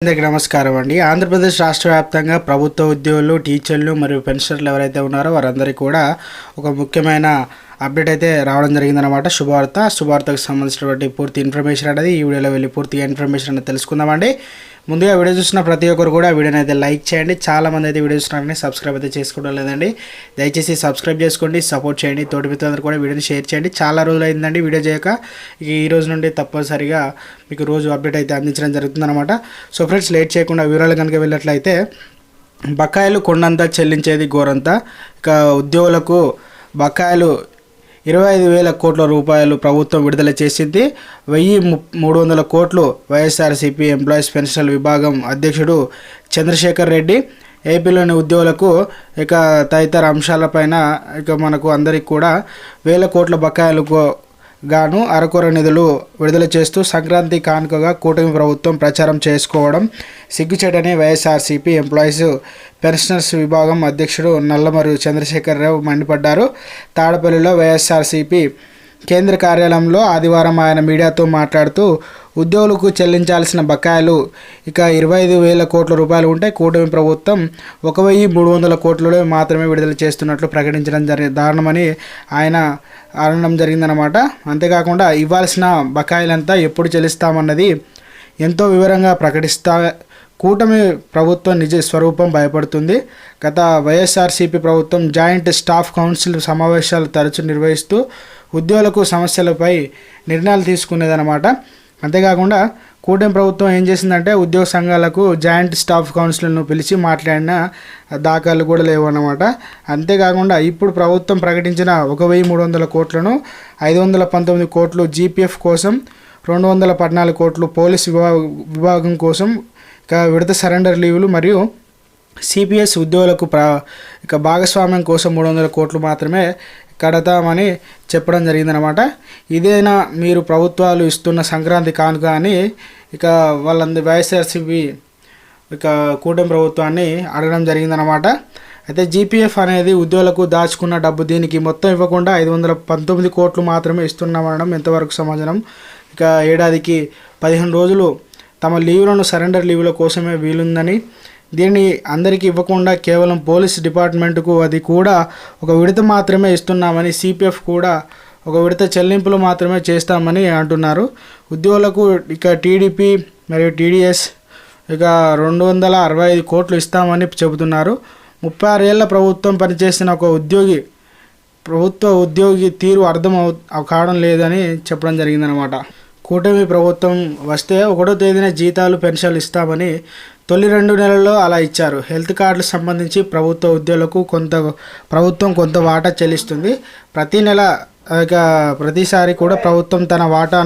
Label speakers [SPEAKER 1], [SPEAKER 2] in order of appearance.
[SPEAKER 1] అందరికీ నమస్కారం అండి. ఆంధ్రప్రదేశ్ రాష్ట్ర వ్యాప్తంగా ప్రభుత్వ ఉద్యోగులు టీచర్లు మరియు పెన్షనర్లు ఎవరైతే ఉన్నారో వారందరికీ కూడా ఒక ముఖ్యమైన అప్డేట్ అయితే రావడం జరిగిందనమాట శుభవార్త. శుభవార్తకు సంబంధించినటువంటి పూర్తి ఇన్ఫర్మేషన్ అనేది ఈ వీడియోలో వెళ్ళి పూర్తిగా ఇన్ఫర్మేషన్ అనేది తెలుసుకుందామండి. ముందుగా వీడియో చూసిన ప్రతి ఒక్కరు కూడా వీడియోని అయితే లైక్ చేయండి. చాలా మంది అయితే వీడియో చూసినారని సబ్స్క్రైబ్ అయితే చేసుకోవడం లేదండి. దయచేసి సబ్స్క్రైబ్ చేసుకోండి సపోర్ట్ చేయండి. తోటి మిత్రులందరూ కూడా వీడియోని షేర్ చేయండి. చాలా రోజులు అయిందండి వీడియో చేయక. ఇక ఈ రోజు నుండి తప్పనిసరిగా మీకు రోజు అప్డేట్ అయితే అందించడం జరుగుతుందన్నమాట. సో ఫ్రెండ్స్ లేట్ చేయకుండా వివరాలు కనుక వెళ్ళినట్లయితే బకాయిలు కొండంతా చెల్లించేది ఘోరంతా ఇక ఉద్యోగులకు బకాయిలు ఇరవై ఐదు వేల కోట్ల రూపాయలు ప్రభుత్వం విడుదల చేసింది. వెయ్యి మూడు వందల కోట్లు వైఎస్ఆర్సీపీ ఎంప్లాయీస్ పెన్షనల్ విభాగం అధ్యక్షుడు చంద్రశేఖర్ రెడ్డి. ఏపీలోని ఉద్యోగులకు ఇక తదితర అంశాలపైన ఇక మనకు అందరికి కూడా వేల కోట్ల బకాయిలకు గాను అరకొర నిధులు విడుదల చేస్తూ సంక్రాంతి కానుకగా కూటమి ప్రభుత్వం ప్రచారం చేసుకోవడం సిగ్గుచేటని వైఎస్ఆర్సీపీ ఎంప్లాయీస్ పెన్షనర్స్ విభాగం అధ్యక్షుడు నల్లమరు చంద్రశేఖరరావు మండిపడ్డారు. తాడపల్లిలో వైఎస్ఆర్సీపీ కేంద్ర కార్యాలయంలో ఆదివారం ఆయన మీడియాతో మాట్లాడుతూ ఉద్యోగులకు చెల్లించాల్సిన బకాయిలు ఇక ఇరవై ఐదు వేల కోట్ల రూపాయలు ఉంటే కూటమి ప్రభుత్వం ఒక వెయ్యి మూడు వందల కోట్లలో మాత్రమే విడుదల చేస్తున్నట్లు ప్రకటించడం జరిగి దారుణమని ఆయన అనడం జరిగిందనమాట అంతేకాకుండా ఇవ్వాల్సిన బకాయిలంతా ఎప్పుడు చెల్లిస్తామన్నది ఎంతో వివరంగా ప్రకటిస్తా కూటమి ప్రభుత్వం నిజ స్వరూపం భయపడుతుంది. గత వైఎస్ఆర్సీపీ ప్రభుత్వం జాయింట్ స్టాఫ్ కౌన్సిల్ సమావేశాలు తరచూ నిర్వహిస్తూ ఉద్యోగులకు సమస్యలపై నిర్ణయాలు తీసుకునేదన్నమాట. అంతేకాకుండా కూటమి ప్రభుత్వం ఏం చేసిందంటే ఉద్యోగ సంఘాలకు జాయింట్ స్టాఫ్ కౌన్సిల్ను పిలిచి మాట్లాడిన దాఖలు కూడా లేవన్నమాట. అంతేకాకుండా ఇప్పుడు ప్రభుత్వం ప్రకటించిన ఒక వెయ్యి మూడు వందల కోట్లను ఐదు వందల పంతొమ్మిది కోట్లు జీపీఎఫ్ కోసం రెండు వందల పద్నాలుగు కోట్లు పోలీస్ విభా విభాగం కోసం ఇక విడత సరెండర్ లీవులు మరియు సిపిఎస్ ఉద్యోగులకు ప్ర ఇక భాగస్వామ్యం కోసం మూడు వందల కోట్లు మాత్రమే కడతామని చెప్పడం జరిగిందనమాట ఇదేనా మీరు ప్రభుత్వాలు ఇస్తున్న సంక్రాంతి కానుక అని ఇక వాళ్ళందరి వైఎస్ఆర్సీపీ ఇక కూటమి ప్రభుత్వాన్ని అడగడం జరిగిందనమాట అయితే జీపీఎఫ్ అనేది ఉద్యోగులకు దాచుకున్న డబ్బు దీనికి మొత్తం ఇవ్వకుండా ఐదు వందల పంతొమ్మిది కోట్లు మాత్రమే ఇస్తున్నామనడం ఎంతవరకు సమాధానం? ఇక ఏడాదికి పదిహేను రోజులు తమ లీవులను సరెండర్ లీవుల కోసమే వీలుందని దీన్ని అందరికీ ఇవ్వకుండా కేవలం పోలీస్ డిపార్ట్మెంట్కు అది కూడా ఒక విడత మాత్రమే ఇస్తున్నామని సిపిఎఫ్ కూడా ఒక విడత చెల్లింపులు మాత్రమే చేస్తామని అంటున్నారు. ఉద్యోగులకు ఇక టీడీపీ మరియు టీడీఎస్ ఇక రెండు వందల అరవై ఐదు కోట్లు ఇస్తామని చెబుతున్నారు. ముప్పై ఆరేళ్ళ ప్రభుత్వం పనిచేసిన ఒక ఉద్యోగి ప్రభుత్వ ఉద్యోగి తీరు అర్థం అవు కావడం లేదని చెప్పడం జరిగిందనమాట కూటమి ప్రభుత్వం వస్తే ఒకటో తేదీన జీతాలు పెన్షన్లు ఇస్తామని తొలి రెండు నెలల్లో అలా ఇచ్చారు. హెల్త్ కార్డులకు సంబంధించి ప్రభుత్వ ఉద్యోగులకు కొంత ప్రభుత్వం కొంత వాటా చెల్లిస్తుంది. ప్రతి నెల ఇక ప్రతిసారి కూడా ప్రభుత్వం తన వాటాను